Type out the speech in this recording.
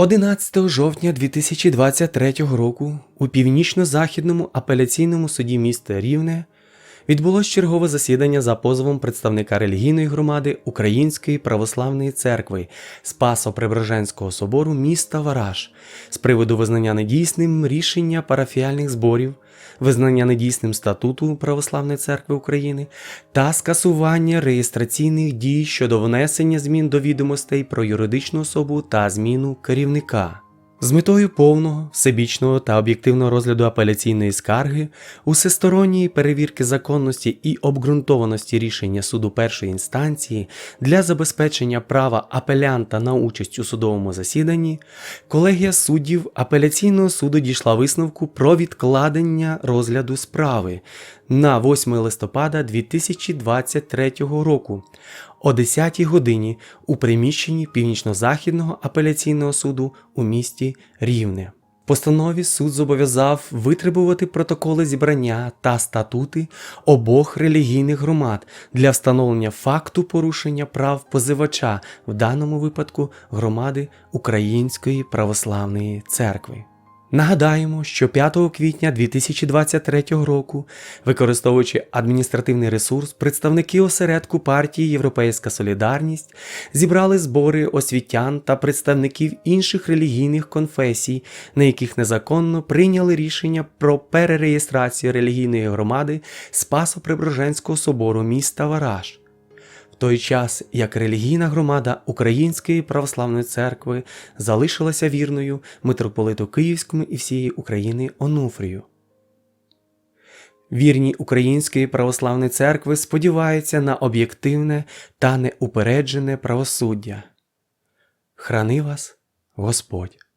11 жовтня 2023 року у північно-західному апеляційному суді міста Рівне відбулось чергове засідання за позовом представника релігійної громади Української православної церкви Спасо-Преображенського собору міста Вараж з приводу визнання недійсним рішення парафіальних зборів, визнання недійсним статуту Православної церкви України та скасування реєстраційних дій щодо внесення змін до відомостей про юридичну особу та зміну керівника. З метою повного, всебічного та об'єктивного розгляду апеляційної скарги, усесторонньої перевірки законності і обґрунтованості рішення суду першої інстанції для забезпечення права апелянта на участь у судовому засіданні, колегія суддів апеляційного суду дійшла висновку про відкладення розгляду справи на 8 листопада 2023 року о 10 годині у приміщенні Північно-Західного апеляційного суду у місті Рівне. Постанові суд зобов'язав витребувати протоколи зібрання та статути обох релігійних громад для встановлення факту порушення прав позивача, в даному випадку громади Української православної церкви. Нагадаємо, що 5 квітня 2023 року, використовуючи адміністративний ресурс, представники осередку партії Європейська Солідарність зібрали збори освітян та представників інших релігійних конфесій, на яких незаконно прийняли рішення про перереєстрацію релігійної громади Спасо-Преображенського собору міста Вараж. Той час як релігійна громада Української православної церкви залишилася вірною митрополиту Київському і всієї України Онуфрію. Вірні Української православної церкви сподіваються на об'єктивне та неупереджене правосуддя. Храни вас Господь!